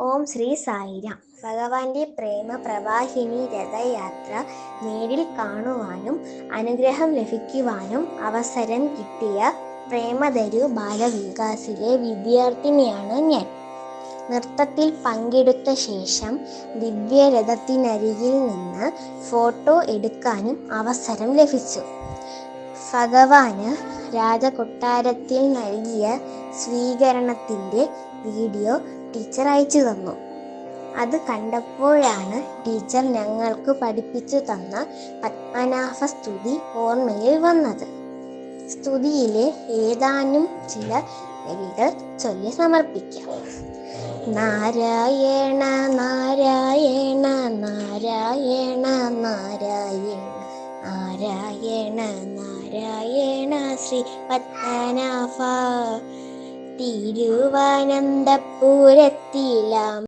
ഓം ശ്രീ സായിരാം. ഭഗവാന്റെ പ്രേമ പ്രവാഹിനി രഥയാത്ര നേരിൽ കാണുവാനും അനുഗ്രഹം ലഭിക്കുവാനും അവസരം കിട്ടിയ പ്രേമധരു ബാലവികാസിലെ വിദ്യാർത്ഥിനിയാണ് ഞാൻ. നൃത്തത്തിൽ പങ്കെടുത്ത ശേഷം ദിവ്യരഥത്തിനരികിൽ നിന്ന് ഫോട്ടോ എടുക്കാനും അവസരം ലഭിച്ചു. ഭഗവാന് രാജകൊട്ടാരത്തിൽ നൽകിയ സ്വീകരണത്തിന്റെ വീഡിയോ ടീച്ചർ അയച്ചു തന്നു. അത് കണ്ടപ്പോഴാണ് ടീച്ചർ ഞങ്ങൾക്ക് പഠിപ്പിച്ചു തന്ന പത്മനാഭ സ്തുതി ഓർമ്മയിൽ വന്നത്. സ്തുതിയിലെ ഏതാനും ചില വരികൾ ചൊല്ലി സമർപ്പിക്കാം. നാരായണ നാരായണ നാരായണ നാരായണ നാരായണ നാരായണ ശ്രീ പത്മനാഭ. തിരുവനന്തപുരത്തിലാം